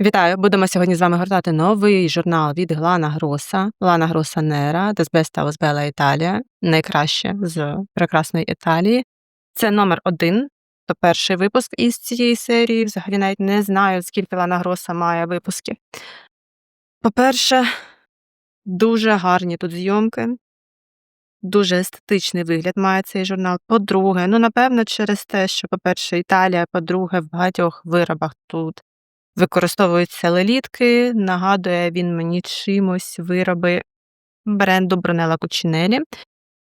Вітаю! Будемо сьогодні з вами гортати новий журнал від Лана Гроса, Лана Гроса Нера, aus Bella Italia, найкраще з прекрасної Італії. Це номер один, то перший випуск із цієї серії. Взагалі навіть не знаю, скільки Лана Гроса має випусків. По-перше, дуже гарні тут зйомки, дуже естетичний вигляд має цей журнал. По-друге, ну напевно, через те, що, по-перше, Італія, по-друге, в багатьох виробах тут використовуються лелітки. Нагадує він мені чимось вироби бренду Brunello Cucinelli.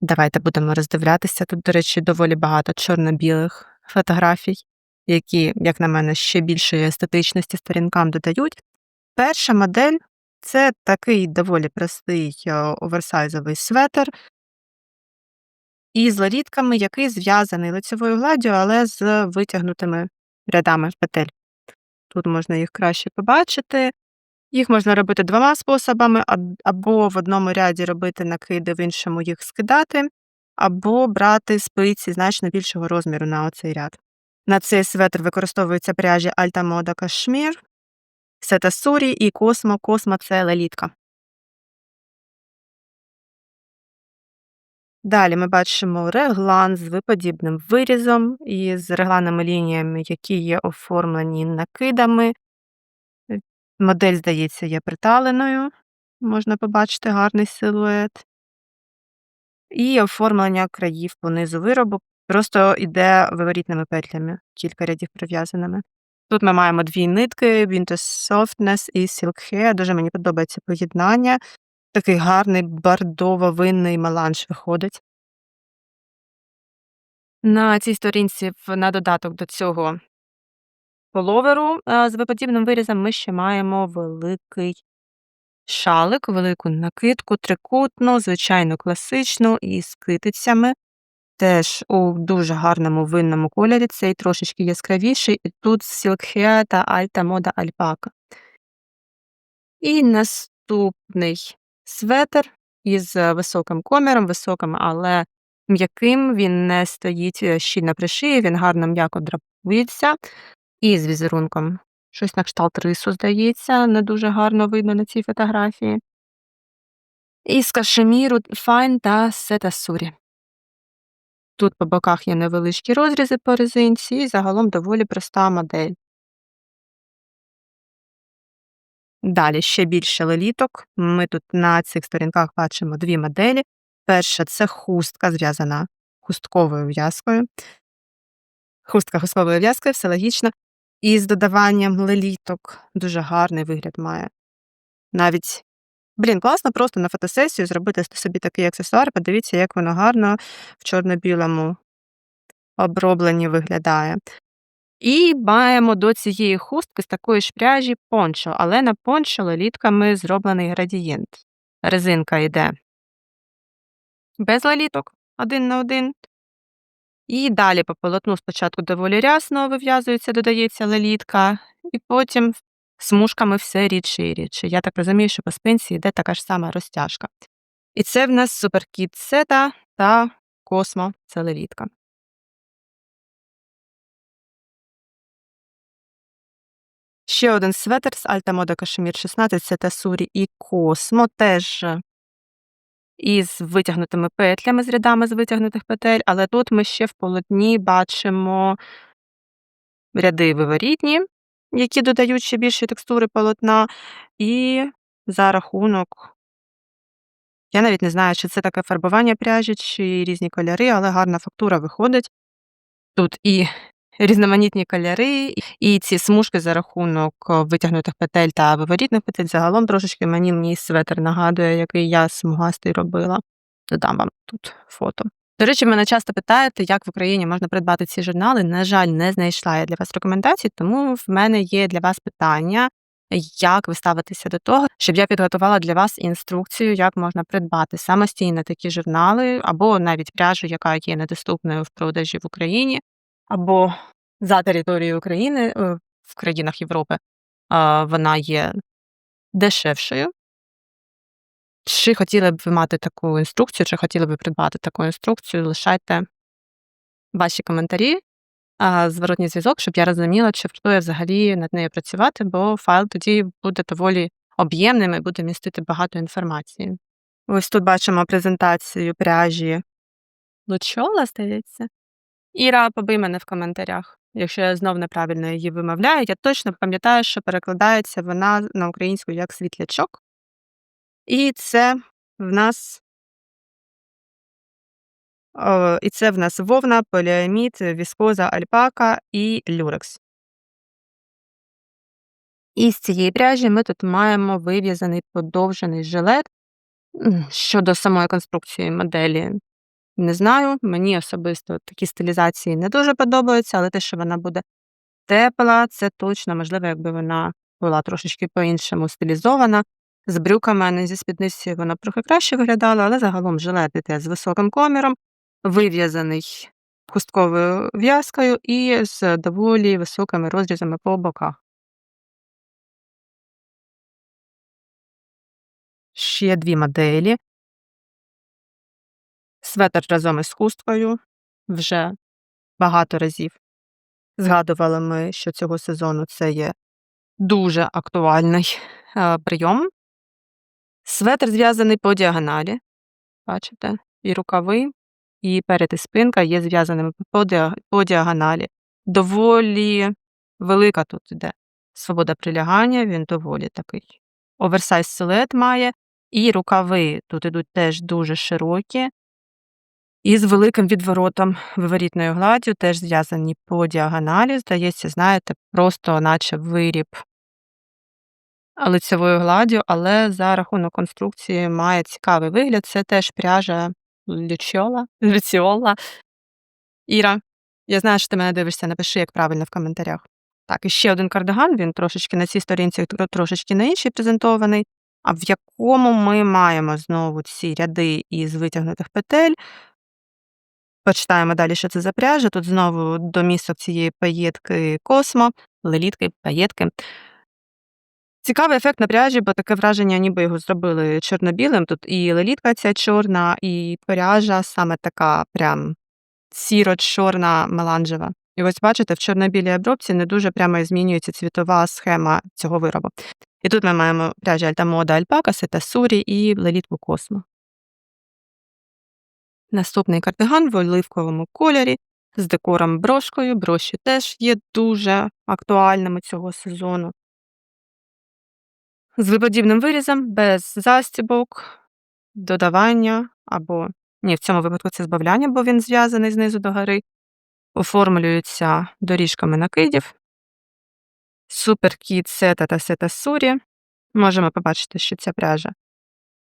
Давайте будемо роздивлятися. Тут, до речі, доволі багато чорно-білих фотографій, які, як на мене, ще більшої естетичності сторінкам додають. Перша модель це такий доволі простий е, оверсайзовий светр із лелітками, який зв'язаний лицевою гладдю, але з витягнутими рядами петель. Тут можна їх краще побачити. Їх можна робити двома способами, або в одному ряді робити накиди, в іншому їх скидати, або брати спиці значно більшого розміру на оцей ряд. На цей светр використовуються пряжі Альта-Мода Кашмір, Сета Suri і Космо. Космо – це лелітка. Далі ми бачимо реглан з виподібним вирізом і з регланними лініями, які є оформлені накидами. Е, Модель, здається, є приталеною. Можна побачити гарний силует. І оформлення країв по низу виробу просто йде виворітними петлями, кілька рядів прив'язаними. Тут ми маємо дві нитки: Winter Softness і Silk Hair. Дуже мені подобається поєднання. Такий гарний бардово-винний меланж виходить. На цій сторінці на додаток до цього половеру е, з виподібним вирізом ми ще маємо великий шалик, велику накидку, трикутну, звичайно, класичну із китицями. Теж у дуже гарному винному кольорі, цей трошечки яскравіший, і тут Silk та Alta Moda Alpaca. І наступний светр із е, високим коміром, високим, але м'яким. Він не стоїть е, щільно при шиї, він гарно м'яко драпується. І з візерунком. Щось на кшталт рису, здається, не дуже гарно видно на цій фотографії. І з кашеміру Fine та Suri. Тут по боках є невеличкі розрізи по резинці, і загалом доволі проста модель. Далі ще більше леліток. Ми тут на цих сторінках бачимо дві моделі. Перша це хустка, зв'язана хустковою в'язкою. Хустка хустковою в'язкою, все логічно. І з додаванням леліток дуже гарний вигляд має. Навіть, блін, класно просто на фотосесію зробити собі такий аксесуар. Подивіться, як воно гарно в чорно-білому обробленні виглядає. І маємо до цієї хустки з такої ж пряжі пончо, але на пончо лелітками зроблений градієнт. Резинка йде без леліток один на один. І далі по полотну спочатку доволі рясно вив'язується, додається лелітка, і потім смужками все рідше і рідше. Я так розумію, що по спинці йде така ж сама розтяжка. І це в нас суперкіт сета та космо це лелітка. Ще один светр з Alta Moda Cashmere 16 це Тасурі і Космо, теж із витягнутими петлями, з рядами з витягнутих петель, але тут ми ще в полотні бачимо ряди виворітні, які додають ще більше текстури полотна, і за рахунок, я навіть не знаю, чи це таке фарбування пряжі, чи різні кольори, але гарна фактура виходить. Тут і різноманітні кольори, і ці смужки за рахунок витягнутих петель та виворітних петель загалом трошечки мені мій светр нагадує, який я смугастий робила. Додам вам тут фото. До речі, мене часто питаєте, як в Україні можна придбати ці журнали. На жаль, не знайшла я для вас рекомендацій, тому в мене є для вас питання, як ви ставитеся до того, щоб я підготувала для вас інструкцію, як можна придбати самостійно такі журнали, або навіть пряжу, яка є недоступною в продажі в Україні, або за територією України е, в країнах Європи вона є дешевшою. Чи хотіли б ви мати таку інструкцію, чи хотіли б придбати таку інструкцію, лишайте ваші коментарі. зворотній зв'язок, щоб я розуміла, чи вартує взагалі над нею працювати, бо файл тоді буде доволі об'ємним і буде містити багато інформації. Ось тут бачимо презентацію пряжі Лучола, здається. Іра, побий мене в коментарях, якщо я знов неправильно її вимовляю. Я точно пам'ятаю, що перекладається вона на українську як світлячок. І це в нас о, і це в нас вовна, поліамід, віскоза, альпака і люрекс. І з цієї пряжі ми тут маємо вив'язаний подовжений жилет. Щодо самої конструкції моделі, не знаю. Мені особисто такі стилізації не дуже подобаються, але те, що вона буде тепла, це точно можливо, якби вона була трошечки по-іншому стилізована. З брюками, а не зі спідницею вона трохи краще виглядала, але загалом жилет іде з високим коміром, вив'язаний хустковою в'язкою і з доволі високими розрізами по боках. Ще дві моделі. Светр разом із хусткою. Вже багато разів згадували ми, що цього сезону це є дуже актуальний е, прийом. Светр зв'язаний по діагоналі. Бачите? І рукави, і перед і спинка є зв'язаними по, діа- по діагоналі. Доволі велика тут іде свобода прилягання, він доволі такий. Оверсайз силует має, і рукави тут ідуть теж дуже широкі. І з великим відворотом виворітною гладдю теж зв'язані по діагоналі. Здається, знаєте, просто наче виріб лицевою гладдю, але за рахунок конструкції має цікавий вигляд. Це теж пряжа Лючола, Люціола. Іра, я знаю, що ти мене дивишся, напиши, як правильно в коментарях. Так, і ще один кардиган, він трошечки на цій сторінці трошечки на іншій презентований, а в якому ми маємо знову ці ряди із витягнутих петель. Почитаємо далі, що це за пряжа. Тут знову до місок цієї паєтки космо, лелітки, паєтки. Цікавий ефект на пряжі, бо таке враження, ніби його зробили чорно-білим. Тут і лелітка ця чорна, і пряжа саме така прям сіро-чорна меланжева. І ось бачите, в чорно-білій обробці не дуже прямо змінюється цвітова схема цього виробу. І тут ми маємо пряжі Альтамода Альпака, Сета Сурі і лелітку Космо. Наступний кардиган в оливковому кольорі з декором брошкою. Броші теж є дуже актуальними цього сезону. З виподібним вирізом, без застібок, додавання або ні, в цьому випадку це збавляння, бо він зв'язаний знизу до гори. Оформлюється доріжками накидів. Суперкіт сета та сета сурі. Можемо побачити, що ця пряжа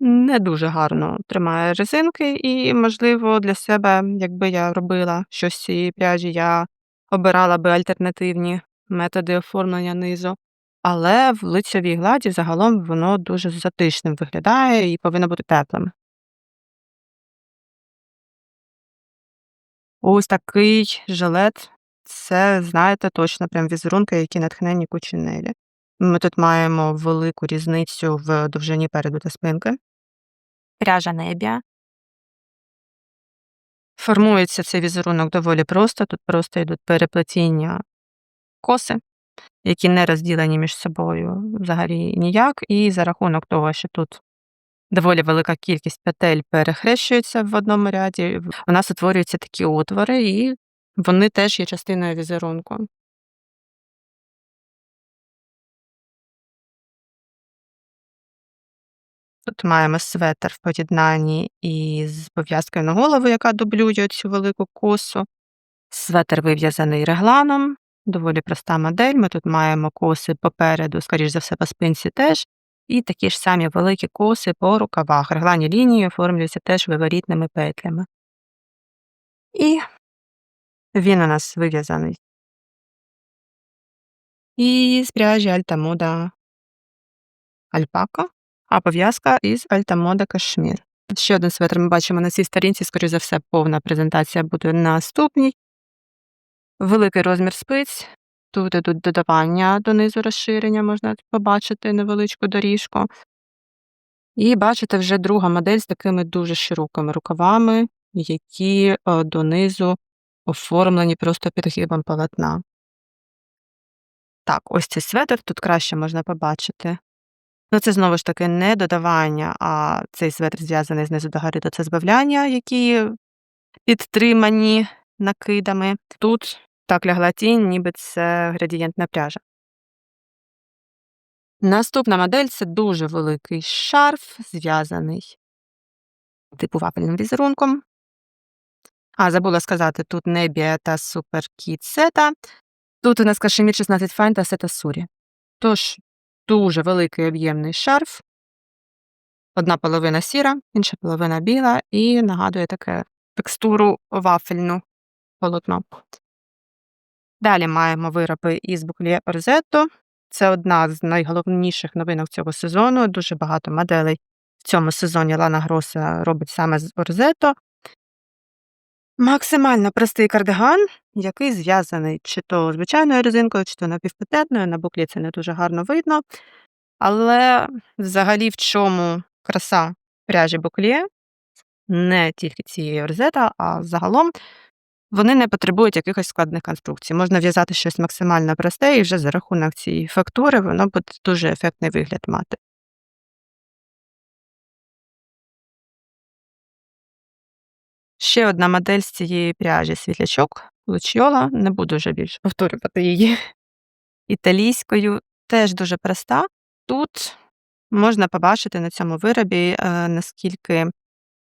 не дуже гарно тримає резинки, і, можливо, для себе, якби я робила щось з цієї пряжі, я обирала би альтернативні методи оформлення низу. Але в лицевій гладі загалом воно дуже затишним виглядає і повинно бути теплим. Ось такий жилет. Це, знаєте, точно прям візерунки, які натхнені кучинелі. Ми тут маємо велику різницю в довжині переду та спинки. Пряжа небія. Формується цей візерунок доволі просто. Тут просто йдуть переплетіння коси, які не розділені між собою взагалі ніяк. І за рахунок того, що тут доволі велика кількість петель перехрещується в одному ряді, у нас утворюються такі отвори, і вони теж є частиною візерунку. Тут маємо светр в поєднанні із пов'язкою на голову, яка дублює цю велику косу. Светр вив'язаний регланом, доволі проста модель. Ми тут маємо коси попереду, скоріш за все, по спинці теж, і такі ж самі великі коси по рукавах. Реглані лінії оформлюються теж виворітними петлями. І він у нас вив'язаний. І з пряжі Альтамода Альпака, а пов'язка із Альтамода Кашмір. Ще один светр ми бачимо на цій сторінці, скоріш за все, повна презентація буде наступній. Великий розмір спиць. Тут ідуть додавання донизу розширення, можна побачити невеличку доріжку. І бачите вже друга модель з такими дуже широкими рукавами, які е, донизу оформлені просто підгибом полотна. Так, ось цей светр тут краще можна побачити. Ну, це знову ж таки не додавання, а цей светр зв'язаний знизу до гори, то це збавляння, які підтримані накидами. Тут так лягла тінь, ніби це градієнтна пряжа. Наступна модель це дуже великий шарф, зв'язаний типу вафельним візерунком. А, забула сказати, тут не біета суперкіт сета. Тут у нас кашемір 16 файн та сета сурі. Тож, дуже великий об'ємний шарф. Одна половина сіра, інша половина біла, і нагадує таке текстуру вафельну полотно. Далі маємо вироби із буклє Орзетто. Це одна з найголовніших новинок цього сезону. Дуже багато моделей в цьому сезоні Лана Гроса робить саме з Орзетто. Максимально простий кардиган, який зв'язаний чи то звичайною резинкою, чи то напівпатентною. На буклі це не дуже гарно видно. Але взагалі в чому краса пряжі буклє, не тільки цієї Орзета, а загалом вони не потребують якихось складних конструкцій. Можна в'язати щось максимально просте, і вже за рахунок цієї фактури воно буде дуже ефектний вигляд мати. Ще одна модель з цієї пряжі світлячок Лучйола. Не буду вже більше повторювати її італійською. Теж дуже проста. Тут можна побачити на цьому виробі, е, наскільки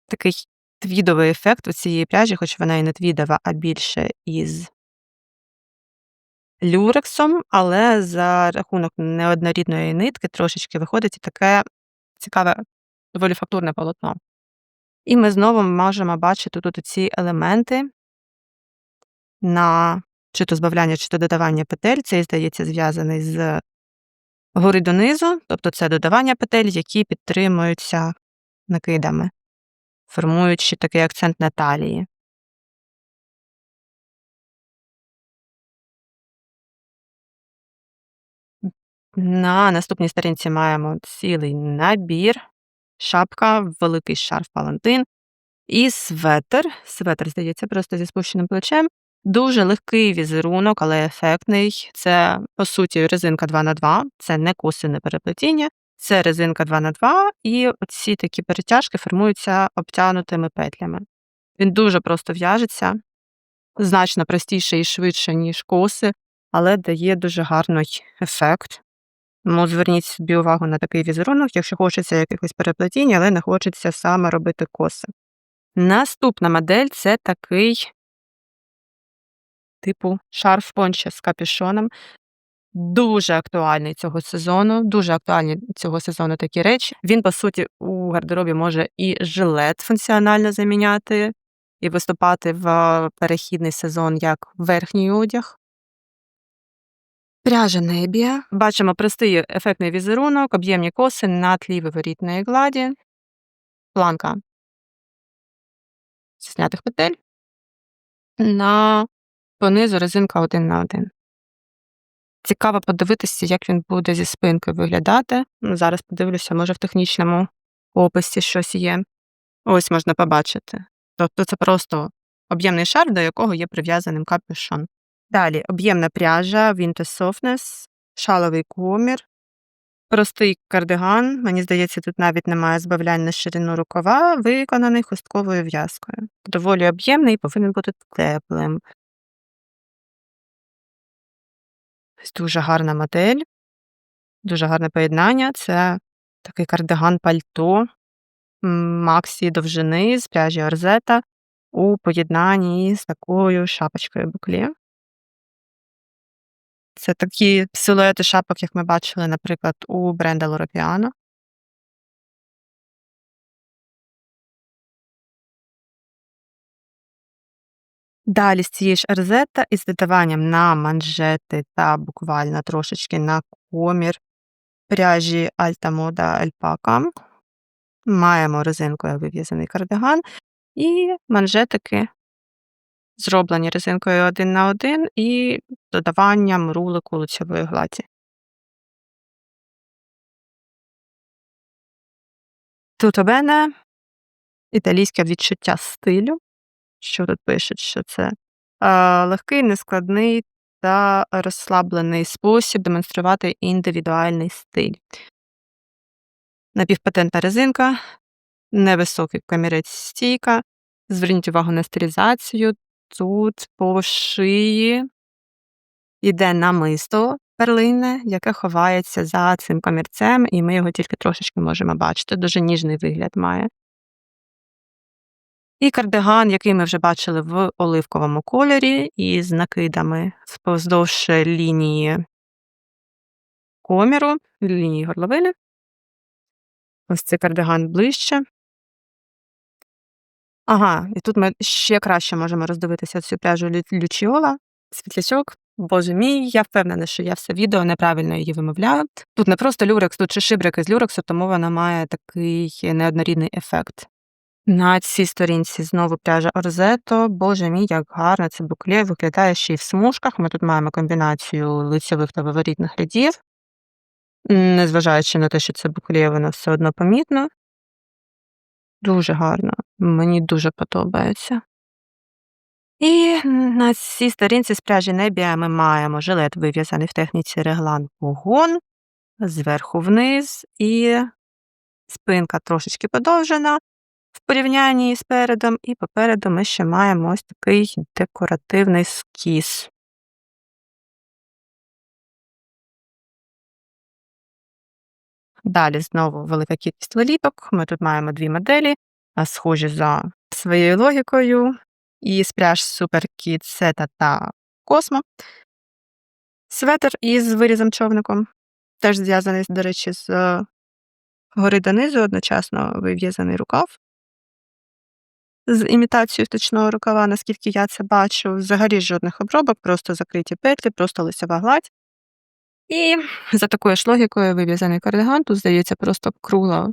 такий твідовий ефект у цієї пряжі, хоч вона і не твідова, а більше із люрексом, але за рахунок неоднорідної нитки трошечки виходить і таке цікаве, доволі фактурне полотно. І ми знову можемо бачити тут ці елементи на чи то збавляння, чи то додавання петель. Цей, здається, зв'язаний з гори донизу, тобто це додавання петель, які підтримуються накидами, формуючи такий акцент на талії. На наступній сторінці маємо цілий набір, шапка, великий шарф палантин і светр. Светр, здається, просто зі спущеним плечем. Дуже легкий візерунок, але ефектний. Це, по суті, резинка 2х2, це не косине переплетіння, це резинка 2х2, і ці такі перетяжки формуються обтянутими петлями. Він дуже просто в'яжеться, значно простіше і швидше, ніж коси, але дає дуже гарний ефект. Тому зверніть собі увагу на такий візерунок, якщо хочеться якихось переплетінь, але не хочеться саме робити коси. Наступна модель це такий типу шарф понче з капюшоном. Дуже актуальний цього сезону, дуже актуальні цього сезону такі речі. Він, по суті, у гардеробі може і жилет функціонально заміняти, і виступати в перехідний сезон як верхній одяг. Пряжа небія. Бачимо простий ефектний візерунок, об'ємні коси на тлі виворітної гладі, планка зі знятих петель, на понизу резинка один на один. Цікаво подивитися, як він буде зі спинкою виглядати. Зараз подивлюся, може в технічному описі щось є. Ось можна побачити. Тобто це просто об'ємний шар, до якого є прив'язаним капюшон. Далі об'ємна пряжа, Winter Softness, шаловий комір, простий кардиган. Мені здається, тут навіть немає збавлянь на ширину рукава, виконаний хустковою в'язкою. Доволі об'ємний і повинен бути теплим. Дуже гарна модель, дуже гарне поєднання. Це такий кардиган пальто максі довжини з пряжі Орзета у поєднанні з такою шапочкою буклі. Це такі силуети шапок, як ми бачили, наприклад, у бренда Loro Далі з цієї ж Ерзета із додаванням на манжети та буквально трошечки на комір пряжі Alta Moda Alpaca. Маємо резинкою вив'язаний кардиган і манжетики зроблені резинкою один на один і додаванням рулику лицьової гладі. Тут у мене італійське відчуття стилю, що тут пишуть, що це легкий, нескладний та розслаблений спосіб демонструвати індивідуальний стиль. Напівпатентна резинка, невисокий камірець стійка. Зверніть увагу на стилізацію. Тут по шиї йде намисто перлинне, яке ховається за цим камірцем, і ми його тільки трошечки можемо бачити. Дуже ніжний вигляд має. І кардиган, який ми вже бачили в оливковому кольорі, із накидами вздовж лінії коміру, лінії горловини. Ось цей кардиган ближче. Ага, і тут ми ще краще можемо роздивитися цю пряжу Лючіола, світлячок. Боже мій, я впевнена, що я все відео неправильно її вимовляю. Тут не просто люрекс, тут ще шибрики з люрексу, тому вона має такий неоднорідний ефект. На цій сторінці знову пряжа Орзето. Боже мій, як гарно це буклє виглядає ще й в смужках. Ми тут маємо комбінацію лицьових та виворітних рядів. Незважаючи на те, що це буклє, воно все одно помітно. Дуже гарно, мені дуже подобається. І на цій сторінці з пряжі Небія ми маємо жилет, вив'язаний в техніці реглан погон, зверху вниз, і спинка трошечки подовжена в порівнянні з передом, і попереду ми ще маємо ось такий декоративний скіс. Далі знову велика кількість леліток. Ми тут маємо дві моделі, схожі за своєю логікою. І спряж Суперкіт Сета та Космо. Светр із вирізом човником. Теж зв'язаний, до речі, з гори донизу одночасно вив'язаний рукав. З імітацією точного рукава, наскільки я це бачу, взагалі жодних обробок, просто закриті петлі, просто лисова гладь. І за такою ж логікою вив'язаний кардиган, тут, здається, просто кругла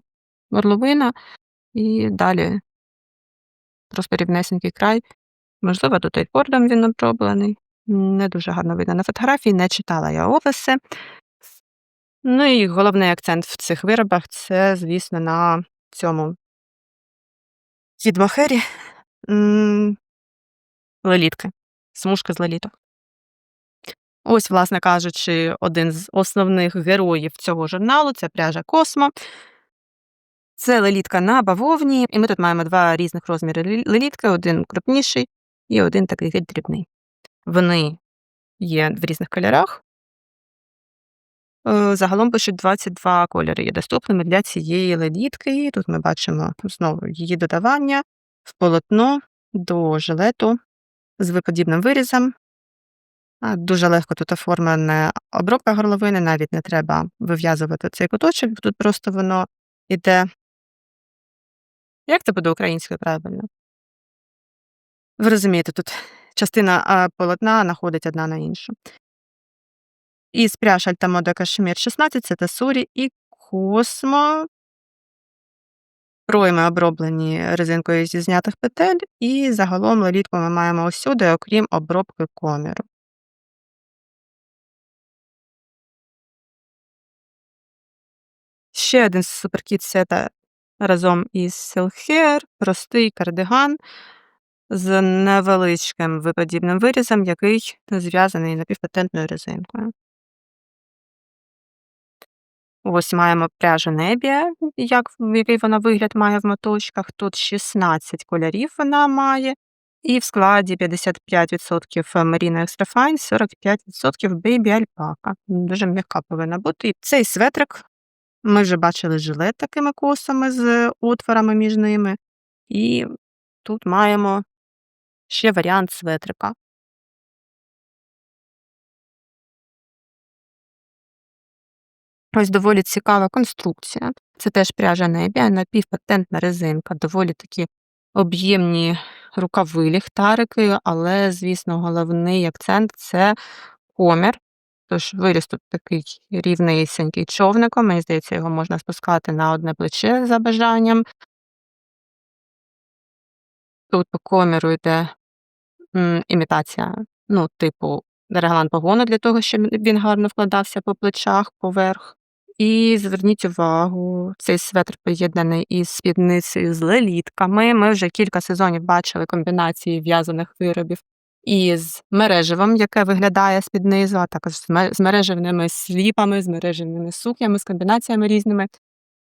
горловина, і далі просто рівнесенький край. Можливо, тут ейфордом він оброблений. Не дуже гарно видно на фотографії, не читала я описи. Ну і головний акцент в цих виробах це, звісно, на цьому Кідмохері лелітки, смужки з леліток. Ось, власне кажучи, один з основних героїв цього журналу це пряжа Космо. Це лелітка на бавовні, і ми тут маємо два різних розміри лелітки, один крупніший і один такий дрібний. Вони є в різних кольорах. Е, загалом пишуть 22 кольори є доступними для цієї лелітки. Тут ми бачимо знову її додавання в полотно до жилету з виподібним вирізом. Дуже легко тут оформлена обробка горловини, навіть не треба вив'язувати цей куточок, тут просто воно йде. Як це буде українською правильно? Ви розумієте, тут частина полотна находить одна на іншу. І спряж Альтамода Кашемір 16 це Тасурі і Космо. Пройми оброблені резинкою зі знятих петель, і загалом лелітку ми маємо усюди, окрім обробки коміру. Ще один суперкіт сета разом із Silhair, простий кардиган з невеличким виподібним вирізом, який зв'язаний напівпатентною резинкою. Ось маємо пряжу Небія, як, який вона вигляд має в моточках. Тут 16 кольорів вона має, і в складі 55% Merino Extra Fine, 45% Baby Alpaca. Дуже м'яка повинна бути. І цей светрик ми вже бачили жилет такими косами з отворами між ними. І тут маємо ще варіант светрика. Ось доволі цікава конструкція. Це теж пряжа небія, напівпатентна резинка, доволі такі об'ємні рукави ліхтарики, але, звісно, головний акцент це комір. Тож виріс тут такий рівнисенький човником. Мені здається, його можна спускати на одне плече за бажанням. Тут по коміру йде імітація, ну, типу, реглан погону для того, щоб він гарно вкладався по плечах поверх. І зверніть увагу, цей светр поєднаний із спідницею з лелітками. Ми вже кілька сезонів бачили комбінації в'язаних виробів із мережевим, яке виглядає з-під низу, а також з ме мережевними сліпами, з мережевними сукнями, з комбінаціями різними.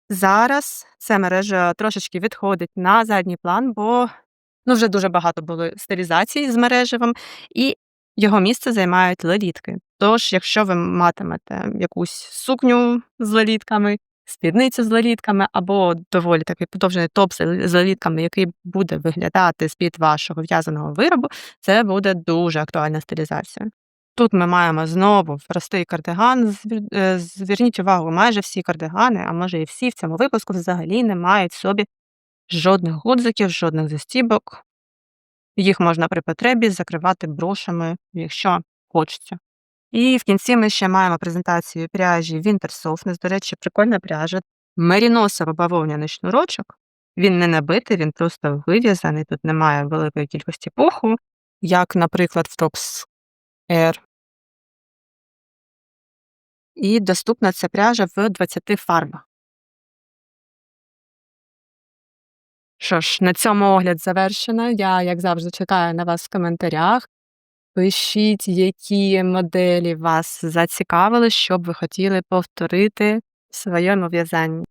Зараз це мережа трошечки відходить на задній план, бо, ну, вже дуже багато було стилізацій з мережевим, і його місце займають лелітки. Тож, якщо ви матимете якусь сукню з лелітками, спідницю з лелітками або доволі такий подовжений топ з з який буде виглядати з-під вашого в'язаного виробу, це буде дуже актуальна стилізація. Тут ми маємо знову простий кардиган. Е, зверніть увагу, майже всі кардигани, а може і всі в цьому випуску взагалі не мають в собі жодних гудзиків, жодних застібок. Їх можна при потребі закривати брошами, якщо хочеться. І в кінці ми ще маємо презентацію пряжі Winter Softness. До речі, прикольна пряжа. Меріносово-бавовняний шнурочок. Він не набитий, він просто вив'язаний, тут немає великої кількості пуху, як, наприклад, в Tops Air. І доступна ця пряжа в 20 фарбах. Що ж, на цьому огляд завершено. Я, як завжди, чекаю на вас в коментарях. Пишіть, які моделі вас зацікавили, що б ви хотіли повторити в своєму в'язанні.